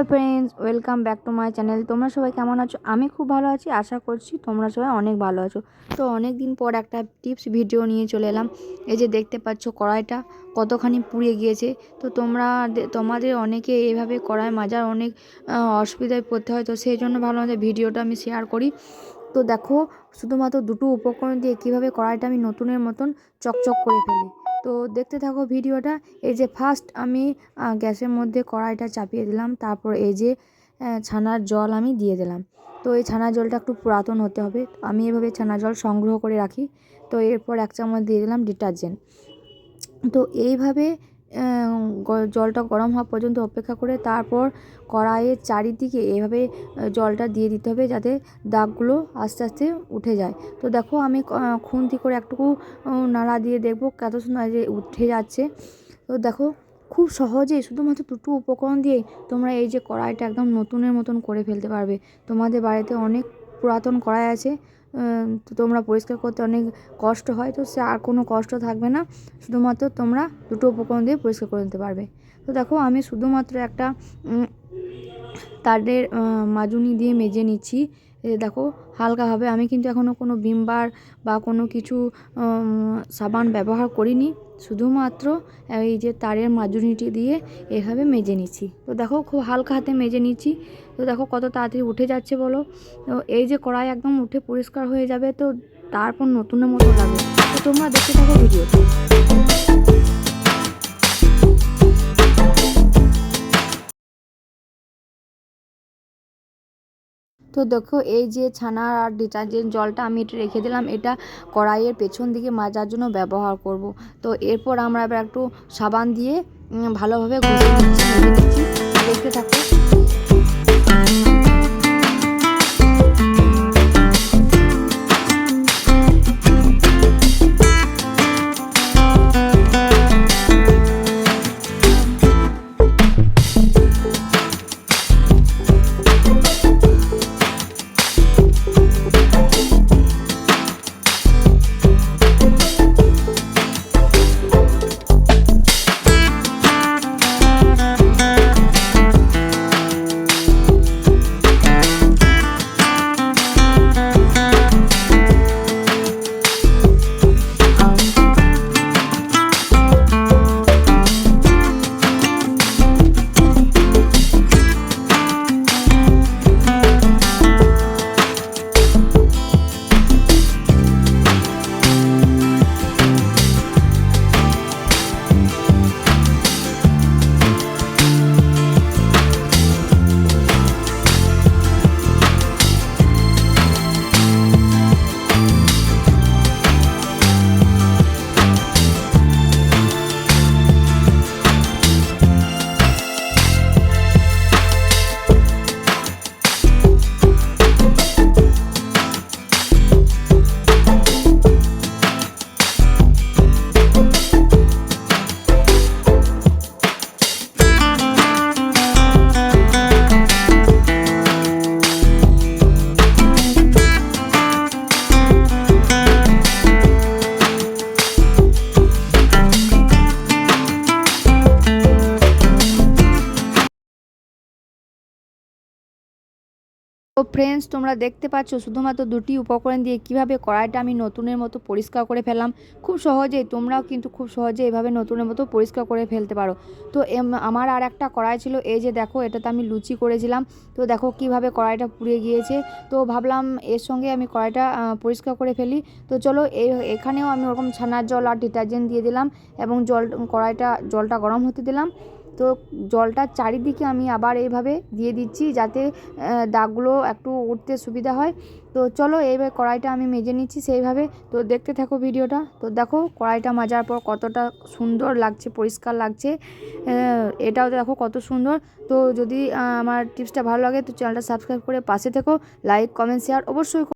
Hello friends, welcome back to my channel. তোমরা সবাই কেমন আছো? আমি খুব ভালো আছি, আশা করছি তোমরা সবাই অনেক ভালো আছো। তো অনেক দিন পর একটা টিপস ভিডিও নিয়ে চলে এলাম। এই যে দেখতে পাচ্ছ কড়াইটা কতখানি পুড়ে গিয়েছে। তো তোমরা তোমাদের অনেকে এভাবে কড়াই মাজার অনেক অসুবিধায় পড়তে হয়। তো সেই জন্য ভালো ভিডিওটা আমি শেয়ার করি। তো দেখো, শুধুমাত্র দুটো উপকরণ দিয়ে কীভাবে কড়াইটা আমি নতুনের মতন চকচক করে ফেলি। তো দেখতে থাকো ভিডিওটা। এই যে ফার্স্ট আমি গ্যাসের মধ্যে কড়াইটা চাপিয়ে দিলাম, তারপর এই যে ছানার জল আমি দিয়ে দিলাম। তো এই ছানার জলটা একটু পুরাতন হতে হবে। আমি এভাবে ছানার জল সংগ্রহ করে রাখি। তো এরপর এক চামচ দিয়ে দিলাম ডিটারজেন্ট। তো এইভাবে জলটা গরম হওয়া পর্যন্ত অপেক্ষা করে তারপর কড়াইয়ের চারিদিকে এভাবে জলটা দিয়ে দিতে হবে যাতে দাগগুলো আস্তে আস্তে উঠে যায়। তো দেখো আমি খুন্তি করে একটুকু নাড়া দিয়ে দেখব কত সুন্দর যে উঠে যাচ্ছে। তো দেখো খুব সহজে শুধুমাত্র দুটো উপকরণ দিয়ে তোমরা এই যে কড়াইটা একদম নতুনের মতন করে ফেলতে পারবে। তোমাদের বাড়িতে অনেক পুরাতন কড়াই আছে। তোমরা পরিষ্কার করতে অনেক কষ্ট হয়, তো সে আর কোনো কষ্ট থাকবে না। শুধুমাত্র তোমরা দুটো উপকরণ দিয়ে পরিষ্কার করে নিতে পারবে। তো দেখো, আমি শুধুমাত্র একটা তাদের মাজুনি দিয়ে মেজে নিচ্ছি। দেখো, হালকাভাবে। আমি কিন্তু এখনও কোনো ভিমবার বা কোনো কিছু সাবান ব্যবহার করিনি। শুধুমাত্র এই যে তারের মাজুনিটি দিয়ে এভাবে মেজে নিচ্ছি। তো দেখো, খুব হালকা হাতে মেজে নিচ্ছি। তো দেখো কত তাড়াতাড়ি উঠে যাচ্ছে বলো। তো এই যে কড়াই একদম উঠে পরিষ্কার হয়ে যাবে, তো তারপর নতুনের মতো লাগবে তো তোমরা দেখতে থাকো ভিডিওটা তো দেখো, এই যে ছানা আর ডিটারজেন্ট জলটা আমি এটা রেখে দিলাম, এটা কড়াইয়ের পেছন দিকে মাজার জন্য ব্যবহার করব। তো এরপর আমরা এবার একটু সাবান দিয়ে ভালোভাবে ঘষে দিচ্ছি দেখতে থাকো তো ফ্রেন্ডস তোমরা দেখতে পাচ্ছ শুধুমাত্র দুটি উপকরণ দিয়ে কীভাবে কড়াইটা আমি নতুনের মতো পরিষ্কার করে ফেললাম। খুব সহজেই, তোমরাও কিন্তু খুব সহজে এভাবে নতুনের মতো পরিষ্কার করে ফেলতে পারো। তো আমার আর একটা কড়াই ছিল, এই যে দেখো, এটাতে আমি লুচি করেছিলাম। তো দেখো কীভাবে কড়াইটা পুড়ে গিয়েছে। তো ভাবলাম এর সঙ্গে আমি কড়াইটা পরিষ্কার করে ফেলি। তো চলো এখানেও আমি ওরকম ছানার জল আর ডিটারজেন্ট দিয়ে দিলাম এবং জল, কড়াইটা, জলটা গরম হতে দিলাম। তো জলটার চারিদিকে আমি আবার এইভাবে দিয়ে দিচ্ছি যাতে দাগগুলো একটু উঠতে সুবিধা হয়। তো চলো এইভাবে কড়াইটা আমি মেজে নিচ্ছি সেইভাবে। তো দেখতে থাকো ভিডিওটা। তো দেখো কড়াইটা মাজার পর কতটা সুন্দর লাগছে, পরিষ্কার লাগছে। এটাও দেখো কত সুন্দর। তো যদি আমার টিপসটা ভালো লাগে তো চ্যানেলটা সাবস্ক্রাইব করে পাশে থেকো। লাইক, কমেন্ট, শেয়ার অবশ্যই